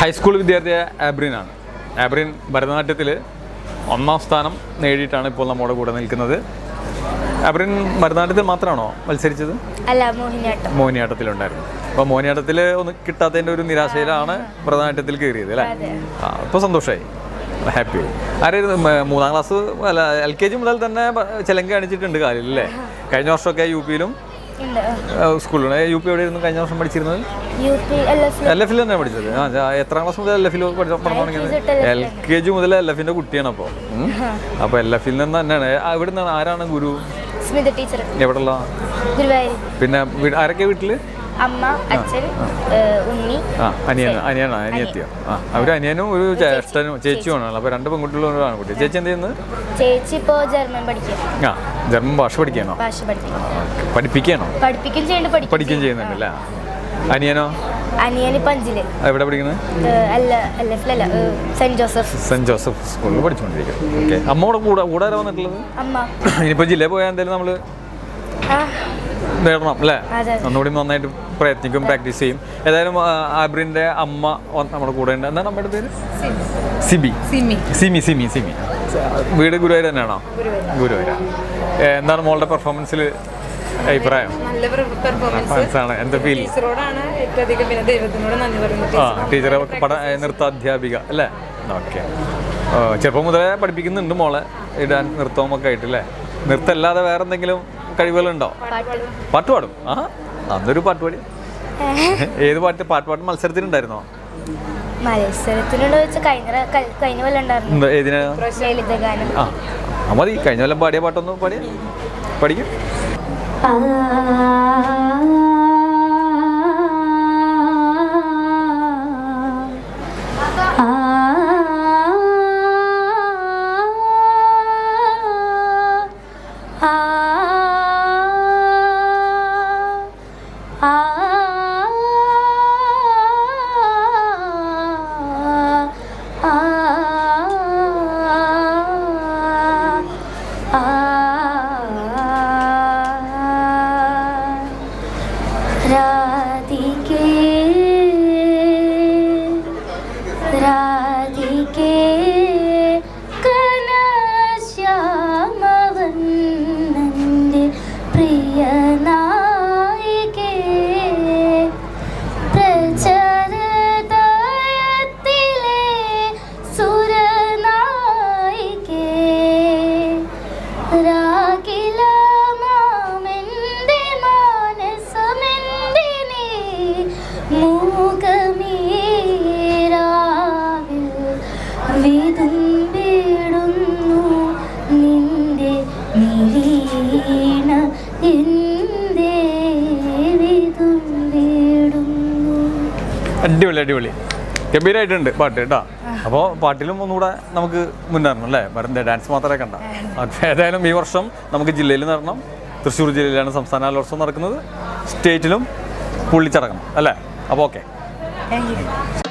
High school വിദ്യാർത്ഥിയായ ആബ്രിനാണ് ആബ്രിൻ ഭരതനാട്യത്തിൽ ഒന്നാം സ്ഥാനം നേടിയിട്ടാണ് ഇപ്പോൾ നമ്മുടെ കൂടെ നിൽക്കുന്നത്. ആബ്രിൻ ഭരതനാട്യത്തിൽ മാത്രമാണോ മത്സരിച്ചത്? അല്ല മോഹിനിയാട്ടം. മോഹിനിയാട്ടത്തിലുണ്ടായിരുന്നു. അപ്പോൾ മോഹിനിയാട്ടത്തിൽ ഒന്ന് കിട്ടാത്തതിന്റെ ഒരു നിരാശയിലാണ് ഭരതനാട്യത്തിൽ കയറിയത് അല്ലേ. ആ ഇപ്പോൾ സന്തോഷമായി ഹാപ്പി ആരായിരുന്നു മൂന്നാം ക്ലാസ് അല്ല എൽ കെ ജി മുതൽ തന്നെ ചിലങ്ക കാണിച്ചിട്ടുണ്ട് കാലിൽ അല്ലേ? കഴിഞ്ഞ വർഷമൊക്കെ യു പിയിലും ഉണ്ട് സ്കൂളിലും യു പി എവിടെ ഇരുന്നു കഴിഞ്ഞ വർഷം പഠിച്ചിരുന്നത്? എൽ എഫ് എഫിൽ തന്നെ പഠിച്ചത്. എത്രാം ക്ലാസ് മുതൽ എൽ എഫിൽ പഠിച്ചു എൽ കെ ജി മുതൽ എൽ എഫിന്റെ കുട്ടിയാണ് അപ്പോൾ അപ്പോൾ എൽ എഫിൽ നിന്ന് തന്നെയാണ്. ഇവിടെ നിന്ന് ആരാണ് ഗുരു? സ്മിത ടീച്ചർ എവിടെയുള്ള? പിന്നെ ആരൊക്കെ വീട്ടിൽ? അമ്മ അച്ഛൻ ഉണ്ണി അനിയൻ അനിയനാണ് അനിയത്തിയോ? ആ അവർ അനിയനും ഒരു ജ്യേഷ്ഠനും ചേച്ചിയുമാണ് അപ്പോൾ രണ്ട് പെൺകുട്ടികളും ഒരു ആൺകുട്ടി ചേച്ചി എന്ത് ചെയ്യുന്നത് ചേച്ചി ഇപ്പോൾ ജർമ്മൻ പഠിക്കും ആ ജർമ്മൻ ഭാഷ പഠിക്കാനോ? ഭാഷ പഠിക്കും പഠിപ്പിക്കുകയാണോ പഠിപ്പിക്കും ചെയ്യുന്നുണ്ട് പഠിക്കും പഠിക്കുകയും ചെയ്യുന്നുണ്ട് അല്ലേ അനിയനോ? അനിയന് ഇപ്പം അഞ്ചിൽ. എവിടെ പഠിക്കുന്നത് സെന്റ് ജോസഫ്. സെന്റ് ജോസഫ് സ്കൂളിൽ പഠിച്ചുകൊണ്ടിരിക്കുന്നത് ഓക്കെ. കൂടെ കൂടെ ആരാ വന്നിട്ടുള്ളത്? അമ്മ. ഇനിയിപ്പോൾ ജില്ലയിൽ പോയാൽ എന്തായാലും നമ്മൾ നേടണം അല്ലേ. ഒന്നുകൂടി നന്നായിട്ട് പ്രയത്നിക്കും പ്രാക്ടീസ് ചെയ്യും. ഏതായാലും ആ, ആബ്രിന്റെ അമ്മ നമ്മുടെ കൂടെ ഉണ്ട്. എന്താണ് നമ്മുടെ പേര്? സിബി. സിമി. സിമി സിമി സിമി. വീട് ഗുരുവായൂർ തന്നെയാണോ? ഗുരുവായൂർ. എന്താണ് മോളുടെ പെർഫോമൻസിൽ അഭിപ്രായം? ആണ്. എന്താ ഫീൽ ടീച്ചറെ പഠ നൃത്താധ്യാപിക അല്ലേ? ഓക്കെ. ചെറുപ്പം മുതലേ പഠിപ്പിക്കുന്നുണ്ട് മോളെ. ഇടാൻ നൃത്തവും ഒക്കെ ആയിട്ട് അല്ലേ? നൃത്തമല്ലാതെ വേറെ എന്തെങ്കിലും കഴിവുകളുണ്ടോ? പാട്ടുപാടും പാട്ട് പാടും. ആ അന്നൊരു പാട്ട് പാടി. ഏത് പാട്ട്? പാട്ട് പാട്ട് മത്സരത്തിനുണ്ടായിരുന്നോ? മത്സരത്തിനുള്ള വെച്ച് കഴിഞ്ഞ കഴിഞ്ഞ കൊല്ലം ഉണ്ടായിരുന്നു. എന്താ ഏതിനാ? ലളിതഗാനം. ആ ആ മതി. കഴിഞ്ഞ കൊല്ലം പാടിയ പാട്ടൊന്നും പാടിയ. പഠിക്കും. വിതുമ്പിടുന്നു നിന്റെ മിഴീണ എന്തേ വിതുമ്പിടുന്നു അടിപൊളി അടിപൊളി. ഗംഭീരമായിട്ടുണ്ട് പാട്ട് കേട്ടോ. അപ്പോൾ പാട്ടിലും ഒന്നുകൂടെ നമുക്ക് മുന്നേറണം അല്ലേ? വരണ്ടേ ഡാൻസ് മാത്രമേ കണ്ട. അപ്പോൾ ഏതായാലും ഈ വർഷം നമുക്ക് ജില്ലയിൽ നടണം തൃശ്ശൂർ ജില്ലയിലാണ് സംസ്ഥാന കലോത്സവം നടക്കുന്നത്. സ്റ്റേറ്റിലും പുള്ളിച്ചടങ്ങണം അല്ലേ? അപ്പോൾ ഓക്കെ. Thank you